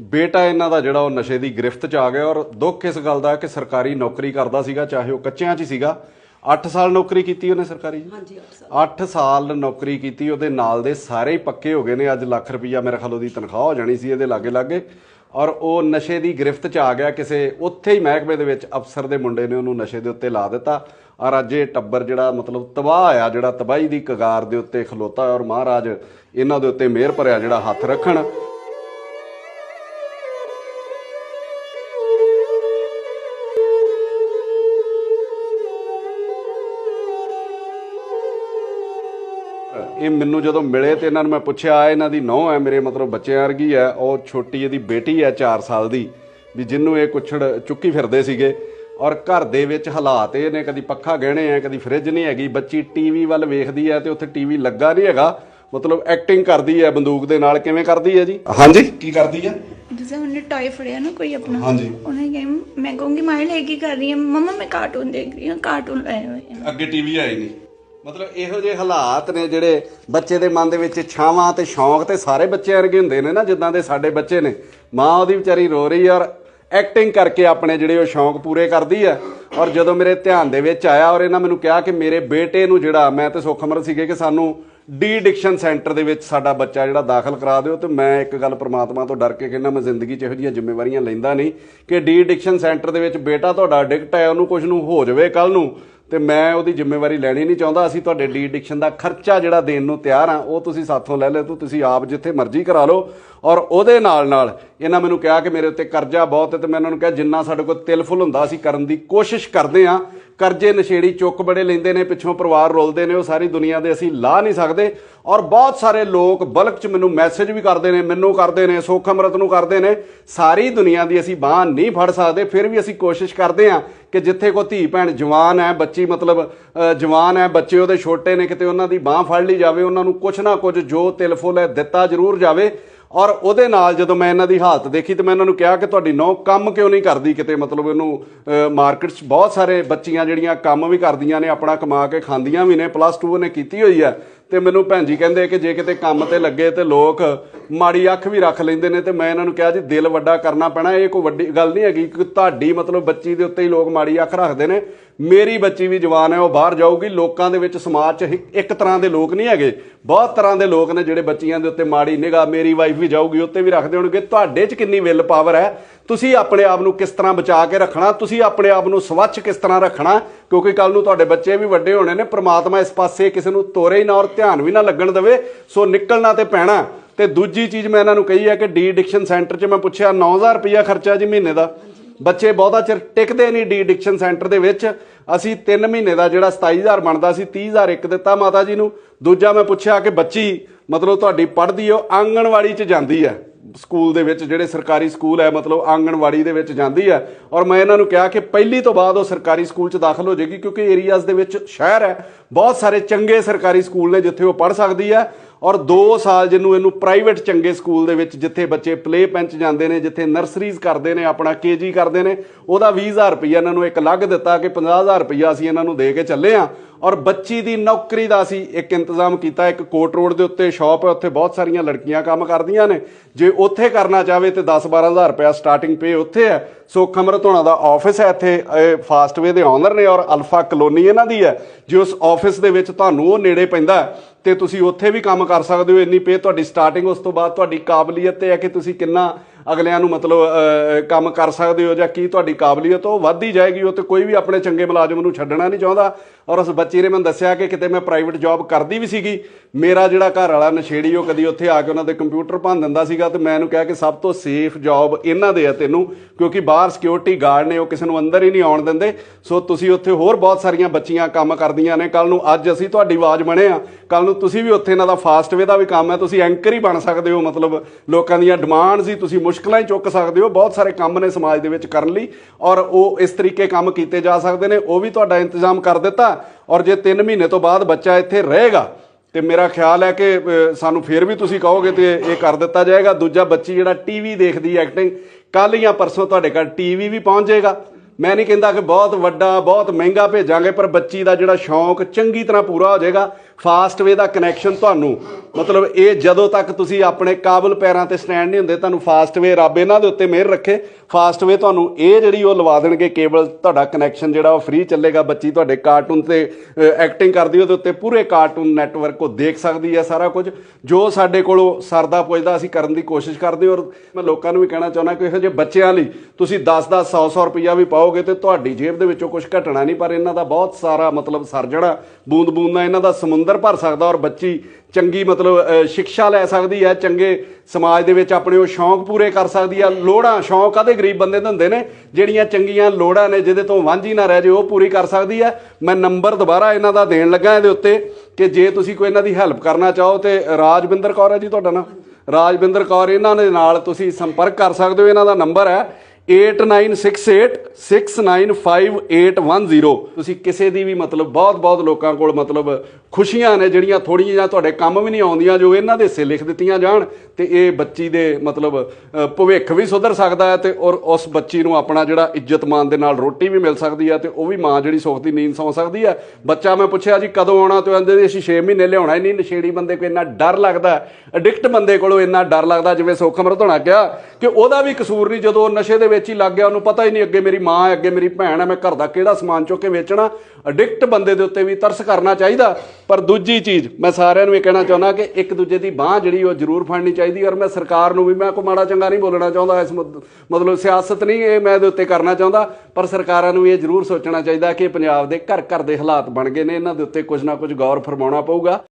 ਬੇਟਾ ਇਹਨਾਂ ਦਾ ਜਿਹੜਾ ਉਹ ਨਸ਼ੇ ਦੀ ਗ੍ਰਿਫਤ 'ਚ ਆ ਗਿਆ ਔਰ ਦੁੱਖ ਇਸ ਗੱਲ ਦਾ ਕਿ ਸਰਕਾਰੀ ਨੌਕਰੀ ਕਰਦਾ ਸੀਗਾ ਚਾਹੇ ਉਹ ਕੱਚਿਆਂ 'ਚ ਹੀ ਸੀਗਾ। 8 ਸਾਲ ਨੌਕਰੀ ਕੀਤੀ ਉਹਨੇ ਸਰਕਾਰੀ ਜੀ? ਹਾਂਜੀ 8 ਸਾਲ। 8 ਸਾਲ ਨੌਕਰੀ ਕੀਤੀ ਉਹਦੇ ਨਾਲ ਦੇ ਸਾਰੇ ਹੀ ਪੱਕੇ ਹੋ ਗਏ ਨੇ। ਅੱਜ ਲੱਖ ਰੁਪਈਆ ਮੇਰੇ ਖਿਆਲ ਉਹਦੀ ਤਨਖਾਹ ਹੋ ਜਾਣੀ ਸੀ ਇਹਦੇ ਲਾਗੇ ਲਾਗੇ ਔਰ ਉਹ ਨਸ਼ੇ ਦੀ ਗ੍ਰਿਫਤ 'ਚ ਆ ਗਿਆ ਕਿਸੇ ਉੱਥੇ ਹੀ ਮਹਿਕਮੇ ਦੇ ਵਿੱਚ ਅਫਸਰ ਦੇ ਮੁੰਡੇ ਨੇ ਉਹਨੂੰ ਨਸ਼ੇ ਦੇ ਉੱਤੇ ਲਾ ਦਿੱਤਾ। ਔਰ ਅੱਜ ਇਹ ਟੱਬਰ ਜਿਹੜਾ ਮਤਲਬ ਤਬਾਹ ਆ ਜਿਹੜਾ ਤਬਾਹੀ ਦੀ ਕਗਾਰ ਦੇ ਉੱਤੇ ਖਲੋਤਾ ਔਰ ਮਹਾਰਾਜ ਇਹਨਾਂ ਦੇ ਉੱਤੇ ਮਿਹਰ ਭਰਿਆ ਜਿਹੜਾ ਹੱਥ ਰੱਖਣ। ਇਹ ਮੈਨੂੰ ਜਦੋਂ ਮਿਲੇ ਤੇ ਇਹਨਾਂ ਨੂੰ ਮੈਂ ਪੁੱਛਿਆ ਇਹਨਾਂ ਦੀ ਨੌ ਹੈ ਮੇਰੇ ਮਤਲਬ ਬੱਚਿਆਂ ਵਰਗੀ ਹੈ ਉਹ ਛੋਟੀ ਇਹਦੀ ਬੇਟੀ ਹੈ 4 ਸਾਲ ਦੀ ਵੀ ਜਿੰਨੂੰ ਇਹ ਕੁਛੜ ਚੁੱਕੀ ਫਿਰਦੇ ਸੀਗੇ। ਔਰ ਘਰ ਦੇ ਵਿੱਚ ਹਾਲਾਤ ਇਹ ਨੇ ਕਦੀ ਪੱਖਾ ਗਹਿਣੇ ਆ ਕਦੀ ਫ੍ਰਿਜ ਨਹੀਂ ਹੈਗੀ ਬੱਚੀ ਟੀਵੀ ਵੱਲ ਵੇਖਦੀ ਹੈ ਤੇ ਉੱਥੇ ਟੀਵੀ ਲੱਗਾ ਨਹੀਂ ਹੈਗਾ ਮਤਲਬ ਐਕਟਿੰਗ ਕਰਦੀ ਹੈ ਬੰਦੂਕ ਦੇ ਨਾਲ ਕਿਵੇਂ ਕਰਦੀ ਹੈ ਜੀ? ਹਾਂਜੀ। ਕੀ ਕਰਦੀ ਹੈ? ਜਿਵੇਂ ਉਹਨੇ ਟਾਈ ਫੜਿਆ ਨਾ ਕੋਈ ਆਪਣਾ ਹਾਂਜੀ। ਉਹਨੇ ਗੇਮ ਮੈਂ ਕਹੂੰਗੀ ਮਾਈ ਲੈ ਕੇ ਕਰ ਰਹੀ ਹੈ ਮਮਾ ਮੈਂ ਕਾਰਟੂਨ ਦੇਖ ਰਹੀ ਹਾਂ ਕਾਰਟੂਨ ਲਾਏ ਹੋਏ ਅੱਗੇ ਟੀਵੀ ਆਈ ਨਹੀਂ। ਮਤਲਬ ਇਹੋ ਜਿਹੇ ਹਾਲਾਤ ਨੇ ਜਿਹੜੇ ਬੱਚੇ ਦੇ ਮਨ ਦੇ ਵਿੱਚ ਛਾਵਾਂ ਤੇ ਸ਼ੌਂਕ ਤੇ ਸਾਰੇ ਬੱਚੇ ਵਰਗੇ ਹੁੰਦੇ ਨੇ ਨਾ, ਜਿੱਦਾਂ ਦੇ ਸਾਡੇ ਬੱਚੇ ਨੇ। ਮਾਂ ਉਹਦੀ ਵਿਚਾਰੀ ਰੋ ਰਹੀ ਔਰ ਐਕਟਿੰਗ ਕਰਕੇ ਆਪਣੇ ਜਿਹੜੇ ਉਹ ਸ਼ੌਂਕ ਪੂਰੇ ਕਰਦੀ ਹੈ ਔਰ ਜਦੋਂ ਮੇਰੇ ਧਿਆਨ ਦੇ ਵਿੱਚ ਆਇਆ ਔਰ ਇਹਨਾਂ ਮੈਨੂੰ ਕਿਹਾ ਕਿ ਮੇਰੇ ਬੇਟੇ ਨੂੰ ਜਿਹੜਾ, ਮੈਂ ਤੇ ਸੁਖਮਰ ਸੀਗੇ ਕਿ ਸਾਨੂੰ ਡੀ ਡਿਕਸ਼ਨ ਸੈਂਟਰ ਦੇ ਵਿੱਚ ਸਾਡਾ ਬੱਚਾ ਜਿਹੜਾ ਦਾਖਲ ਕਰਾ ਦਿਓ ਤੇ ਮੈਂ ਇੱਕ ਗੱਲ ਪ੍ਰਮਾਤਮਾ ਤੋਂ ਡਰ ਕੇ ਕਹਿੰਦਾ, ਮੈਂ ਜ਼ਿੰਦਗੀ 'ਚ ਇਹੋ ਜਿਹੀਆਂ ਜ਼ਿੰਮੇਵਾਰੀਆਂ ਲੈਂਦਾ ਨਹੀਂ ਕਿ ਡੀ ਡਿਕਸ਼ਨ ਸੈਂਟਰ ਦੇ ਵਿੱਚ ਬੇਟਾ ਤੁਹਾਡਾ ਐਡਿਕਟ ਹੈ, ਉਹਨੂੰ ਕੁਝ ਨੂੰ ਹੋ ਜਾਵੇ ਕੱਲ ਨੂੰ। ਤੇ ਮੈਂ ਉਹਦੀ ਜ਼ਿੰਮੇਵਾਰੀ ਲੈਣੀ ਨਹੀਂ ਚਾਹੁੰਦਾ। ਅਸੀਂ ਤੁਹਾਡੇ ਡੀ ਐਡਿਕਸ਼ਨ ਦਾ ਖਰਚਾ ਜਿਹੜਾ ਦੇਣ ਨੂੰ ਤਿਆਰ ਆ ਉਹ ਤੁਸੀਂ ਸਾਥੋਂ ਲੈ ਲਿਓ, ਤੁਸੀਂ ਆਪ ਜਿੱਥੇ ਮਰਜ਼ੀ ਕਰਾ ਲਓ। ਔਰ ਉਹਦੇ ਨਾਲ ਨਾਲ ਇਹਨਾਂ ਮੈਨੂੰ ਕਿਹਾ ਕਿ ਮੇਰੇ ਉੱਤੇ ਕਰਜ਼ਾ ਬਹੁਤ ਹੈ ਤੇ ਮੈਂ ਉਹਨਾਂ ਨੂੰ ਕਿਹਾ, ਜਿੰਨਾ ਸਾਡੇ ਕੋਲ ਤਿਲਫੁੱਲ ਹੁੰਦਾ, ਅਸੀਂ ਕਰਨ ਦੀ ਕੋਸ਼ਿਸ਼ ਕਰਦੇ ਆ ਕਰਜ਼ੇ ਨਸ਼ੇੜੀ ਚੁੱਕ ਬੜੇ ਲੈਂਦੇ ਨੇ, ਪਿੱਛੋਂ ਪਰਿਵਾਰ ਰੋਲਦੇ ਨੇ, ਉਹ ਸਾਰੀ ਦੁਨੀਆ ਦੇ ਅਸੀਂ ਲਾ ਨਹੀਂ ਸਕਦੇ। ਔਰ ਬਹੁਤ ਸਾਰੇ ਲੋਕ ਬਲਕ ਚ ਮੈਨੂੰ ਮੈਸੇਜ ਵੀ ਕਰਦੇ ਨੇ, ਮੈਨੂੰ ਕਰਦੇ ਨੇ, ਸੁਖ ਅੰਮ੍ਰਿਤ ਨੂੰ ਕਰਦੇ ਨੇ। ਸਾਰੀ ਦੁਨੀਆ ਦੀ ਅਸੀਂ ਬਾਹ ਨਹੀਂ ਫੜ ਸਕਦੇ, ਫਿਰ ਵੀ ਅਸੀਂ ਕੋਸ਼ਿਸ਼ ਕਰਦੇ ਆ ਕਿ ਜਿੱਥੇ ਕੋ ਧੀ ਭੈਣ ਜਵਾਨ ਹੈ, ਬੱਚੀ ਮਤਲਬ ਜਵਾਨ ਹੈ, ਬੱਚੇ ਉਹਦੇ ਛੋਟੇ ਨੇ, ਕਿਤੇ ਉਹਨਾਂ ਦੀ ਬਾਹ ਫੜ ਲਈ ਜਾਵੇ, ਉਹਨਾਂ ਨੂੰ ਕੁਛ ਨਾ ਕੁਝ ਜੋ ਤਿਲ ਫੁੱਲ ਹੈ ਦਿੱਤਾ ਜ਼ਰੂਰ ਜਾਵੇ। ਔਰ ਉਹਦੇ ਨਾਲ ਜਦੋਂ ਮੈਂ ਇਹਨਾਂ ਦੀ ਹਾਲਤ ਦੇਖੀ ਤੇ ਮੈਂ ਇਹਨਾਂ ਨੂੰ ਕਿਹਾ ਕਿ ਤੁਹਾਡੀ ਨੌ ਕੰਮ ਕਿਉਂ ਨਹੀਂ ਕਰਦੀ ਕਿਤੇ? ਮਤਲਬ ਇਹਨੂੰ ਮਾਰਕੀਟ 'ਚ ਬਹੁਤ ਸਾਰੇ ਬੱਚੀਆਂ ਜਿਹੜੀਆਂ ਕੰਮ ਵੀ ਕਰਦੀਆਂ ਨੇ, ਆਪਣਾ ਕਮਾ ਕੇ ਖਾਂਦੀਆਂ ਵੀ ਨੇ ਪਲੱਸ 2 ਉਹਨੇ ਕੀਤੀ ਹੋਈ ਹੈ। ਤੇ ਮੈਨੂੰ ਭੈਣ ਜੀ ਕਹਿੰਦੇ ਕਿ ਜੇ ਕਿਤੇ ਕੰਮ ਤੇ ਲੱਗੇ ਤੇ ਲੋਕ ਮਾੜੀ ਅੱਖ ਵੀ ਰੱਖ ਲੈਂਦੇ ਨੇ ਤੇ ਮੈਂ ਇਹਨਾਂ ਨੂੰ ਕਿਹਾ ਜੀ, ਦਿਲ ਵੱਡਾ ਕਰਨਾ ਪੈਣਾ, ਇਹ ਕੋਈ ਵੱਡੀ ਗੱਲ ਨਹੀਂ ਹੈਗੀ ਕਿ ਤੁਹਾਡੀ ਮਤਲਬ ਬੱਚੀ ਦੇ ਉੱਤੇ ਹੀ ਲੋਕ ਮਾੜੀ ਅੱਖ ਰੱਖਦੇ ਨੇ। ਮੇਰੀ ਬੱਚੀ ਵੀ ਜਵਾਨ ਹੈ, ਉਹ ਬਾਹਰ ਜਾਊਗੀ। ਲੋਕਾਂ ਦੇ ਵਿੱਚ ਸਮਾਜ 'ਚ ਇੱਕ- ਇੱਕ ਤਰ੍ਹਾਂ ਦੇ ਲੋਕ ਨਹੀਂ ਹੈਗੇ। ਬਹੁਤ ਤਰ੍ਹਾਂ ਦੇ ਲੋਕ ਨੇ ਜਿਹੜੇ ਬੱਚੀਆਂ ਦੇ ਉੱਤੇ ਮਾੜੀ ਨਿਗਾਹ, ਮੇਰੀ ਵਾਈਫ ਵੀ ਜਾਊਗੀ, ਉੱਤੇ ਵੀ ਰੱਖਦੇ ਹੋਣਗੇ। ਤੁਹਾਡੇ 'ਚ ਕਿੰਨੀ ਵਿਲ ਪਾਵਰ ਹੈ? ਤੁਸੀਂ ਆਪਣੇ ਆਪ ਨੂੰ ਕਿਸ ਤਰ੍ਹਾਂ ਬਚਾ ਕੇ ਰੱਖਣਾ? ਤੁਸੀਂ ਆਪਣੇ ਆਪ ਨੂੰ ਸਵੱਛ ਕਿਸ ਤਰ੍ਹਾਂ ਰੱਖਣਾ? ਕਿਉਂਕਿ ਕੱਲ ਨੂੰ ਤੁਹਾਡੇ ਬੱਚੇ ਵੀ ਵੱਡੇ ਹੋਣੇ ਨੇ, ਪ੍ਰਮਾਤਮਾ ਇਸ ਪਾਸੇ ਕਿਸੇ ਨੂੰ ਤੋਰੇ ਹੀ ਨਾ ਔਰ ਧਿਆਨ ਵੀ ਨਾ ਲੱਗਣ ਦੇਵੇ। ਸੋ ਨਿਕਲਣਾ ਤੇ ਪੈਣਾ। ਤੇ ਦੂਜੀ ਚੀਜ਼ ਮੈਂ ਇਹਨਾਂ ਨੂੰ ਕਹੀ ਹੈ ਕਿ ਡੀ ਐਡਿਕਸ਼ਨ ਸੈਂਟਰ 'ਚ ਮੈਂ ਪੁੱਛਿਆ 9000 ਰੁਪਇਆ ਖਰਚਾ ਜੀ ਮਹੀਨੇ ਦਾ। ਬੱਚੇ ਬਹੁਤਾ ਚਿਰ ਟਿਕਦੇ ਨਹੀਂ ਡੀ ਐਡਿਕਸ਼ਨ ਸੈਂਟਰ ਦੇ ਵਿੱਚ। ਅਸੀਂ 3 ਮਹੀਨੇ ਦਾ ਜਿਹੜਾ 27000 ਬਣਦਾ ਸੀ 30000 ਇੱਕ ਦਿੱਤਾ ਮਾਤਾ ਜੀ ਨੂੰ। ਦੂਜਾ ਮੈਂ ਪੁੱਛਿਆ ਕਿ ਬੱਚੀ, ਮਤਲਬ ਤੁਹਾਡੀ ਪੜ੍ਹਦੀ ਉਹ ਆਂਗਣਵਾੜੀ 'ਚ ਜਾਂਦੀ ਹੈ? ਸਕੂਲ ਦੇ ਵਿੱਚ ਜਿਹੜੇ ਸਰਕਾਰੀ ਸਕੂਲ ਹੈ, ਮਤਲਬ ਆਂਗਣਵਾੜੀ ਦੇ ਵਿੱਚ ਜਾਂਦੀ ਹੈ। ਔਰ ਮੈਂ ਇਹਨਾਂ ਨੂੰ ਕਿਹਾ ਕਿ ਪਹਿਲੀ ਤੋਂ ਬਾਅਦ ਉਹ ਸਰਕਾਰੀ ਸਕੂਲ 'ਚ ਦਾਖਲ ਹੋ ਜਾਏਗੀ, ਕਿਉਂਕਿ ਏਰੀਆਜ਼ ਦੇ ਵਿੱਚ ਸ਼ਹਿਰ ਹੈ। ਬਹੁਤ ਸਾਰੇ ਚੰਗੇ ਸਰਕਾਰੀ ਸਕੂਲ ਨੇ ਜਿੱਥੇ ਉਹ ਪੜ੍ਹ ਸਕਦੀ ਹੈ। ਔਰ 2 ਸਾਲ ਜਿਹਨੂੰ ਇਹਨੂੰ ਪ੍ਰਾਈਵੇਟ ਚੰਗੇ ਸਕੂਲ ਦੇ ਵਿੱਚ ਜਿੱਥੇ ਬੱਚੇ ਪਲੇ ਪੈਂਚ ਜਾਂਦੇ ਨੇ, ਜਿੱਥੇ ਨਰਸਰੀਜ਼ ਕਰਦੇ ਨੇ, ਆਪਣਾ ਕੇਜੀ ਕਰਦੇ ਨੇ, ਉਹਦਾ 20000 ਰੁਪਈਆ ਇਹਨਾਂ ਨੂੰ ਇੱਕ ਅਲੱਗ ਦਿੱਤਾ ਕਿ 50000 ਰੁਪਈਆ ਅਸੀਂ ਇਹਨਾਂ ਨੂੰ ਦੇ ਕੇ ਚੱਲੇ ਆ ਔਰ ਬੱਚੀ ਦੀ ਨੌਕਰੀ ਦਾ ਅਸੀਂ ਇੱਕ ਇੰਤਜ਼ਾਮ ਕੀਤਾ, ਇੱਕ ਕੋਟ ਰੋਡ ਦੇ ਉੱਤੇ ਸ਼ਾਪ ਹੈ, ਉੱਥੇ ਬਹੁਤ ਸਾਰੀਆਂ ਲੜਕੀਆਂ ਕੰਮ ਕਰਦੀਆਂ ਨੇ। ਜੇ ਉੱਥੇ ਕਰਨਾ ਚਾਹਵੇ ਤੇ 10-12000 ਰੁਪਇਆ ਸਟਾਰਟਿੰਗ ਪੇ ਉੱਥੇ ਹੈ। ਸੋ ਅੰਮ੍ਰਿਤ ਹੋਣਾ ਦਾ ਆਫਿਸ ਹੈ ਇੱਥੇ ਫਾਸਟਵੇ ਦੇ ਓਨਰ ਨੇ ਔਰ ਅਲਫਾ ਕਲੋਨੀ ਇਹਨਾਂ ਦੀ ਹੈ। ਜੇ ਉਸ ਆਫਿਸ ਦੇ ਵਿੱਚ ਤੁਹਾਨੂੰ ਉਹ ਨੇੜੇ ਪੈਂਦਾ ਤੇ ਤੁਸੀਂ ਉੱਥੇ ਵੀ ਕੰਮ ਕਰ ਸਕਦੇ ਹੋ, ਇੰਨੀ ਪੇ ਤੁਹਾਡੀ ਸਟਾਰਟਿੰਗ ਉਸ ਤੋਂ ਬਾਅਦ ਤੁਹਾਡੀ ਕਾਬਲੀਅਤ ਤੇ ਹੈ ਕਿ ਤੁਸੀਂ ਕਿੰਨਾ ਅਗਲਿਆਂ ਨੂੰ ਮਤਲਬ ਕੰਮ ਕਰ ਸਕਦੇ ਹੋ ਜਾਂ ਕੀ ਤੁਹਾਡੀ ਕਾਬਲੀਅਤ, ਉਹ ਵੱਧਦੀ ਜਾਏਗੀ, ਉਹ ਤੇ ਕੋਈ ਵੀ ਆਪਣੇ ਚੰਗੇ ਮੁਲਾਜ਼ਮ ਨੂੰ ਛੱਡਣਾ ਨਹੀਂ ਚਾਹੁੰਦਾ। ਔਰ ਉਸ ਬੱਚੀ ਨੇ ਮੈਨੂੰ ਦੱਸਿਆ ਕਿ ਕਿਤੇ ਮੈਂ ਪ੍ਰਾਈਵੇਟ ਜੌਬ ਕਰਦੀ ਵੀ ਸੀਗੀ। ਮੇਰਾ ਜਿਹੜਾ ਘਰ ਵਾਲਾ ਨਸ਼ੇੜੀ, ਉਹ ਕਦੀ ਉੱਥੇ ਆ ਕੇ ਉਹਨਾਂ ਦੇ ਕੰਪਿਊਟਰ ਭੰਨ ਦਿੰਦਾ ਸੀਗਾ ਤੇ ਮੈਂ ਇਹਨੂੰ ਕਿਹਾ ਕਿ ਸਭ ਤੋਂ ਸੇਫ ਜੌਬ ਇਹਨਾਂ ਦੇ ਆ ਤੈਨੂੰ, ਕਿਉਂਕਿ ਬਾਹਰ ਸਿਕਿਉਰਿਟੀ ਗਾਰਡ ਨੇ, ਉਹ ਕਿਸੇ ਨੂੰ ਅੰਦਰ ਹੀ ਨਹੀਂ ਆਉਣ ਦਿੰਦੇ। ਸੋ ਤੁਸੀਂ ਉੱਥੇ ਹੋਰ ਬਹੁਤ ਸਾਰੀਆਂ ਬੱਚੀਆਂ ਕੰਮ ਕਰਦੀਆਂ ਨੇ। ਕੱਲ ਨੂੰ ਅੱਜ ਅਸੀਂ ਤੁਹਾਡੀ ਆਵਾਜ਼ ਬਣੇ ਆ ਕੱਲ ਨੂੰ ਤੁਸੀਂ ਵੀ ਉੱਥੇ ਇਹਨਾਂ ਦਾ ਫਾਸਟਵੇ ਦਾ ਵੀ ਕੰਮ ਹੈ। ਤੁਸੀਂ ਐਂਕਰ ਹੀ ਬਣ ਸਕਦੇ ਹੋ, ਮਤਲਬ ਲੋਕਾਂ ਦੀਆਂ ਡਿਮਾਂਡਸ ਹੀ ਤੁਸੀਂ ਮੁਸ਼ਕਲਾਂ ਹੀ ਚੁੱਕ ਸਕਦੇ ਹੋ। ਬਹੁਤ ਸਾਰੇ ਕੰਮ ਨੇ ਸਮਾਜ ਦੇ ਵਿੱਚ ਕਰਨ ਲਈ। ਔਰ ਉਹ ਇਸ ਤਰੀਕੇ ਕੰਮ ਕੀਤੇ ਜਾ ਸਕਦੇ ਨੇ। ਉਹ ਵੀ ਤੁਹਾਡਾ ਇੰਤਜ਼ਾਮ ਕਰ ਦਿੱਤਾ। ਔਰ ਜੇ 3 ਮਹੀਨੇ ਤੋਂ ਬਾਅਦ ਬੱਚਾ ਇੱਥੇ ਰਹੇਗਾ, ਤੇ ਮੇਰਾ ਖਿਆਲ ਹੈ ਕਿ ਸਾਨੂੰ ਫੇਰ ਵੀ ਤੁਸੀਂ ਕਹੋਗੇ ਤੇ ਇਹ ਕਰ ਦਿੱਤਾ ਜਾਏਗਾ। ਦੂਜਾ ਬੱਚੀ ਜਿਹੜਾ ਟੀਵੀ ਦੇਖਦੀ ਐਕਟਿੰਗ ਕੱਲ ਜਾਂ ਪਰਸੋਂ ਤੁਹਾਡੇ ਘਰ ਟੀਵੀ ਵੀ ਪਹੁੰਚ ਜਾਏਗਾ। ਮੈਂ ਨਹੀਂ ਕਹਿੰਦਾ ਕਿ ਬਹੁਤ ਵੱਡਾ, ਬਹੁਤ ਮਹਿੰਗਾ ਭੇਜਾਂਗੇ, ਪਰ ਬੱਚੀ ਦਾ ਜਿਹੜਾ ਸ਼ੌਂਕ ਚੰਗੀ ਤਰ੍ਹਾਂ ਪੂਰਾ ਹੋ ਜਾਏਗਾ। ਫਾਸਟਵੇ ਦਾ ਕਨੈਕਸ਼ਨ ਤੁਹਾਨੂੰ। ਮਤਲਬ ਇਹ ਜਦੋਂ ਤੱਕ ਤੁਸੀਂ ਆਪਣੇ ਕਾਬਲ ਪੈਰਾਂ ਤੇ ਸਟੈਂਡ ਨਹੀਂ ਹੁੰਦੇ, ਤੁਹਾਨੂੰ ਫਾਸਟਵੇ ਰੱਬ ਇਹਨਾਂ ਦੇ ਉੱਤੇ ਮਿਹਰ ਰੱਖੇ। ਫਾਸਟਵੇ ਤੁਹਾਨੂੰ ਇਹ ਜਿਹੜੀ ਉਹ ਲਵਾ ਦੇਣਗੇ ਕੇਬਲ ਤੁਹਾਡਾ ਕਨੈਕਸ਼ਨ ਜਿਹੜਾ ਉਹ ਫ੍ਰੀ ਚੱਲੇਗਾ। ਬੱਚੀ ਤੁਹਾਡੇ ਕਾਰਟੂਨ ਤੇ ਐਕਟਿੰਗ ਕਰਦੀ ਉਹਦੇ ਉੱਤੇ ਪੂਰੇ ਕਾਰਟੂਨ ਨੈਟਵਰਕ ਉਹ ਦੇਖ ਸਕਦੀ ਹੈ ਸਾਰਾ ਕੁਝ। ਜੋ ਸਾਡੇ ਕੋਲੋਂ ਸਰਦਾ ਪੁੱਜਦਾ, ਅਸੀਂ ਕਰਨ ਦੀ ਕੋਸ਼ਿਸ਼ ਕਰਦੇ ਔਰ ਮੈਂ ਲੋਕਾਂ ਨੂੰ ਵੀ ਕਹਿਣਾ ਚਾਹੁੰਦਾ ਕਿ ਇਹੋ ਜਿਹੇ ਬੱਚਿਆਂ ਲਈ ਤੁਸੀਂ 10-10 100-100 ਰੁਪਈਆ ਵੀ ਪਾਓ। ਪਾਓਗੇ ਤੇ ਤੁਹਾਡੀ ਜੇਬ ਦੇ ਵਿੱਚੋਂ ਕੁਝ ਘਟਣਾ ਨਹੀਂ ਪਰ ਇਹਨਾਂ ਦਾ ਬਹੁਤ ਸਾਰਾ ਮਤਲਬ ਸਰਜਣਾ ਬੂੰਦ ਬੂੰਦ ਨਾਲ ਇਹਨਾਂ ਦਾ ਸਮੁੰਦਰ ਭਰ ਸਕਦਾ ਔਰ ਬੱਚੀ ਚੰਗੀ ਮਤਲਬ ਅ, ਸਿੱਖਿਆ ਲੈ ਸਕਦੀ ਹੈ ਚੰਗੇ ਸਮਾਜ ਦੇ ਵਿੱਚ ਆਪਣੇ ਉਹ ਸ਼ੌਂਕ ਪੂਰੇ ਕਰ ਸਕਦੀ ਹੈ। ਲੋੜਾਂ ਸ਼ੌਂਕ ਆਦੇ ਗਰੀਬ ਬੰਦੇ ਦੇ ਹੁੰਦੇ ਨੇ? ਜਿਹੜੀਆਂ ਚੰਗੀਆਂ ਲੋੜਾਂ ਨੇ ਜਿਹਦੇ ਤੋਂ ਵਾਂਝੀ ਨਾ ਰਹਿ ਜੇ ਉਹ ਪੂਰੀ ਕਰ ਸਕਦੀ ਹੈ। ਮੈਂ ਨੰਬਰ ਦੁਬਾਰਾ ਇਹਨਾਂ ਦਾ ਦੇਣ ਲੱਗਾ ਇਹਦੇ ਉੱਤੇ ਕਿ ਜੇ ਤੁਸੀਂ ਕੋਈ ਇਹਨਾਂ ਦੀ ਹੈਲਪ ਕਰਨਾ ਚਾਹੋ ਤੇ ਰਾਜਵਿੰਦਰ ਕੌਰ ਹੈ ਜੀ ਤੁਹਾਡਾ ਨਾਮ? ਰਾਜਵਿੰਦਰ ਕੌਰ ਇਹਨਾਂ ਦੇ ਨਾਲ ਤੁਸੀਂ ਸੰਪਰਕ ਕਰ ਸਕਦੇ ਹੋ। ਇਹਨਾਂ ਦਾ ਨੰਬਰ ਹੈ 8968695810 ਤੁਸੀਂ ਕਿਸੇ ਦੀ ਵੀ ਮਤਲਬ ਬਹੁਤ ਬਹੁਤ ਲੋਕਾਂ ਕੋਲ ਮਤਲਬ ਖੁਸ਼ੀਆਂ ਨੇ ਜਿਹੜੀਆਂ ਥੋੜੀਆਂ ਜਿਹੀਆਂ ਤੁਹਾਡੇ ਕੰਮ ਵੀ ਨਹੀਂ ਆਉਂਦੀਆਂ ਜੋ ਇਹਨਾਂ ਦੇ ਹਿੱਸੇ ਲਿਖ ਦਿੱਤੀਆਂ ਜਾਣ ਤੇ ਇਹ ਬੱਚੀ ਦੇ ਮਤਲਬ ਭਵਿੱਖ ਵੀ ਸੁਧਰ ਸਕਦਾ ਹੈ ਤੇ ਔਰ ਉਸ ਬੱਚੀ ਨੂੰ ਆਪਣਾ ਜਿਹੜਾ ਇੱਜ਼ਤ ਮਾਨ ਦੇ ਨਾਲ ਰੋਟੀ ਵੀ ਮਿਲ ਸਕਦੀ ਹੈ ਤੇ ਉਹ ਵੀ ਮਾਂ ਜਿਹੜੀ ਸੁੱਖ ਦੀ ਨੀਂਦ ਸੌਂ ਸਕਦੀ ਹੈ। ਬੱਚਾ ਮੈਂ ਪੁੱਛਿਆ ਜੀ ਕਦੋਂ ਆਉਣਾ? ਤੇ ਕਹਿੰਦੇ ਜੀ ਅਸੀਂ 6 ਮਹੀਨੇ ਲਿਆਉਣਾ ਹੀ ਨਹੀਂ। ਨਸ਼ੇੜੀ ਬੰਦੇ ਕੋਲ ਇੰਨਾ ਡਰ ਲੱਗਦਾ ਐਡਿਕਟ ਬੰਦੇ ਕੋਲੋਂ ਇੰਨਾ ਡਰ ਲੱਗਦਾ ਜਿਵੇਂ ਸੁੱਖ ਅਮਰਧੋਣਾ ਕਿਹਾ ਕਿ ਉਹਦਾ ਵੀ ਕਸੂਰ ਨਹੀਂ ਜਦੋਂ ਉਹ ਨਸ਼ੇ ਦੇ ਵਿੱਚ ਹੀ ਲੱਗ ਗਿਆ, ਉਹਨੂੰ ਪਤਾ ਹੀ ਨਹੀਂ ਅੱਗੇ ਮੇਰੀ ਮਾਂ ਹੈ, ਅੱਗੇ ਮੇਰੀ ਭੈਣ ਹੈ, ਮੈਂ ਘਰ ਦਾ ਕਿਹੜਾ ਸਮਾਨ ਚੁੱਕ ਕੇ ਵੇਚਣਾ? ਐਡਿਕਟ ਬੰਦੇ ਦੇ ਉੱਤੇ ਵੀ ਤਰਸ ਕਰਨਾ ਚਾਹੀਦਾ। ਪਰ ਦੂਜੀ ਚੀਜ਼, ਮੈਂ ਸਾਰਿਆਂ ਨੂੰ ਇਹ ਕਹਿਣਾ ਚਾਹੁੰਦਾ ਕਿ ਇੱਕ ਦੂਜੇ ਦੀ ਬਾਹ ਜਿਹੜੀ ਉਹ ਜ਼ਰੂਰ ਫੜਨੀ ਚਾਹੀਦੀ ਔਰ ਮੈਂ ਸਰਕਾਰ ਨੂੰ ਵੀ, ਮੈਂ ਕੋਈ ਮਾੜਾ ਚੰਗਾ ਨਹੀਂ ਬੋਲਣਾ ਚਾਹੁੰਦਾ ਇਸ ਮੁੱਦ- ਮਤਲਬ ਸਿਆਸਤ ਨਹੀਂ ਇਹ ਮੈਂ ਇਹਦੇ ਉੱਤੇ ਕਰਨਾ ਚਾਹੁੰਦਾ, ਪਰ ਸਰਕਾਰਾਂ ਨੂੰ ਇਹ ਜ਼ਰੂਰ ਸੋਚਣਾ ਚਾਹੀਦਾ ਕਿ ਪੰਜਾਬ ਦੇ ਘਰ ਘਰ ਦੇ ਹਾਲਾਤ ਬਣ ਗਏ ਨੇ, ਇਹਨਾਂ ਦੇ ਉੱਤੇ ਕੁਝ ਨਾ ਕੁਝ ਗੌਰ ਫਰਮਾਉਣਾ ਪਊਗਾ।